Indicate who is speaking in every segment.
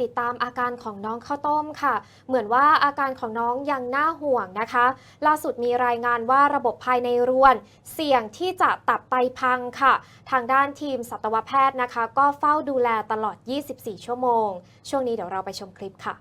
Speaker 1: ติดตามอาการของน้องข้าวต้มค่ะ เหมือนว่าอาการของน้องยังน่าห่วงนะคะ ล่าสุดมีรายงานว่าระบบภายในรวน เสี่ยงที่จะตับไตพังค่ะ ทางด้านทีมสัตวแพทย์นะคะ ก็เฝ้าดูแลตลอด 24 ชั่วโมง ช่วงนี้เดี๋ยวเราไปชมคลิปค่ะ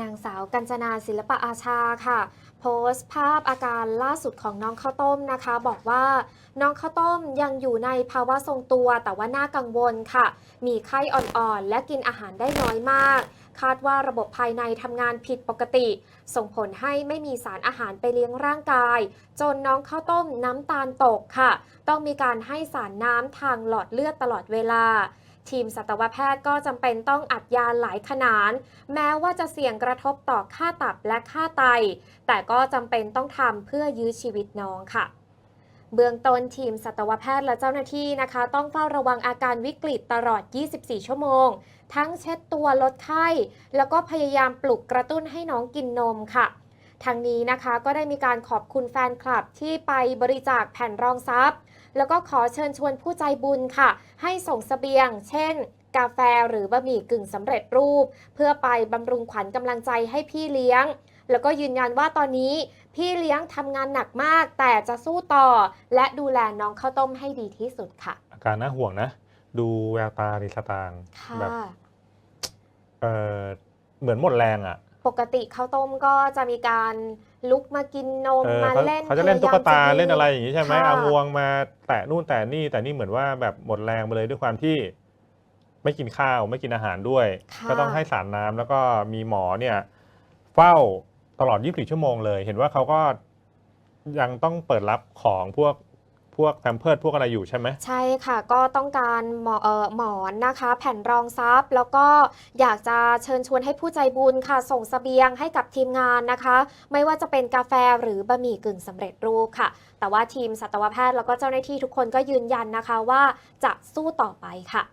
Speaker 1: นางสาวกัญจนาศิลปะอาชาค่ะ โพสต์ภาพอาการล่าสุดของน้องข้าวต้มนะคะ บอกว่าน้องข้าวต้มยังอยู่ในภาวะทรงตัวแต่ว่าน่ากังวลค่ะ มีไข้อ่อนๆ และกินอาหารได้น้อยมาก คาดว่าระบบภายในทำงานผิดปกติ ส่งผลให้ไม่มีสารอาหารไปเลี้ยงร่างกาย จนน้องข้าวต้มน้ำตาลตกค่ะ ต้องมีการให้สารน้ำทางหลอดเลือดตลอดเวลา ทีมสัตวแพทย์ก็จำเป็นต้องอัดยาหลายขนาดแม้ว่าจะเสี่ยงกระทบต่อค่าตับและค่าไต แต่ก็จำเป็นต้องทำเพื่อยื้อชีวิตน้องค่ะเบื้องต้นทีมสัตวแพทย์และเจ้าหน้าที่นะคะ ต้องเฝ้าระวังอาการวิกฤตตลอด 24 ชั่วโมง ทั้งเช็ดตัวลดไข้ แล้วก็พยายามปลุกกระตุ้นให้น้องกินนมค่ะ ทางนี้นะคะก็ได้มีการขอบคุณแฟนคลับที่ไปบริจาคแผ่นรองทรัพย์ แล้วก็ขอเชิญชวนผู้ใจบุญค่ะ ให้ส่งเสบียง เช่นกาแฟหรือบะหมี่กึ่งสำเร็จรูป เพื่อไปบำรุงขวัญกำลังใจให้พี่เลี้ยง แล้วก็ยืนยันว่าตอนนี้พี่เลี้ยงทำงานหนักมาก แต่จะสู้ต่อ และดูแลน้องข้าวต้มให้ดีที่สุดค่ะ
Speaker 2: อาการน่าห่วงนะ ดูแววตาในสตางค์
Speaker 1: ค่ะ
Speaker 2: แบบเออเหมือนหมดแรงอะ
Speaker 1: ปกติข้าวต้มก็จะมีการลุกมากินนม
Speaker 2: เออ
Speaker 1: มา
Speaker 2: เขา
Speaker 1: เล่น
Speaker 2: เขาจะเล่นตุ๊กตา
Speaker 1: พยยม
Speaker 2: เล่นอะไรอย่างงี้ใช่ไหม
Speaker 1: ค่ะ
Speaker 2: เอางวงมาแตะนู่นแตะนี่แต่นี่เหมือนว่าแบบหมดแรงไปเลยด้วยความที่ ไม่กินข้าวไม่กินอาหารด้วย
Speaker 1: ค่ะ
Speaker 2: ก็ต้องให้สารน้ำแล้วก็มีหมอเนี่ย เฝ้าตลอด 24 ชั่วโมงเลย เห็นว่าเขาก็ยังต้องเปิดรับของพวก พวกแพมเพิร์ดพวกอะไรอยู่ใช่ไหม
Speaker 1: ใช่ค่ะก็ต้องการหมอเออหมอนนะคะ แผ่นรองซับแล้วก็อยากจะเชิญชวนให้ผู้ใจบุญค่ะ ส่งสเสบียงให้กับทีมงานนะคะ ไม่ว่าจะเป็นกาแฟหรือบะหมี่กึ่งสำเร็จรูปค่ะ แต่ว่าทีมสัตวแพทย์แล้วก็เจ้าหน้าที่ทุกคนก็ยืนยันนะคะว่าจะสู้ต่อไปค่ะ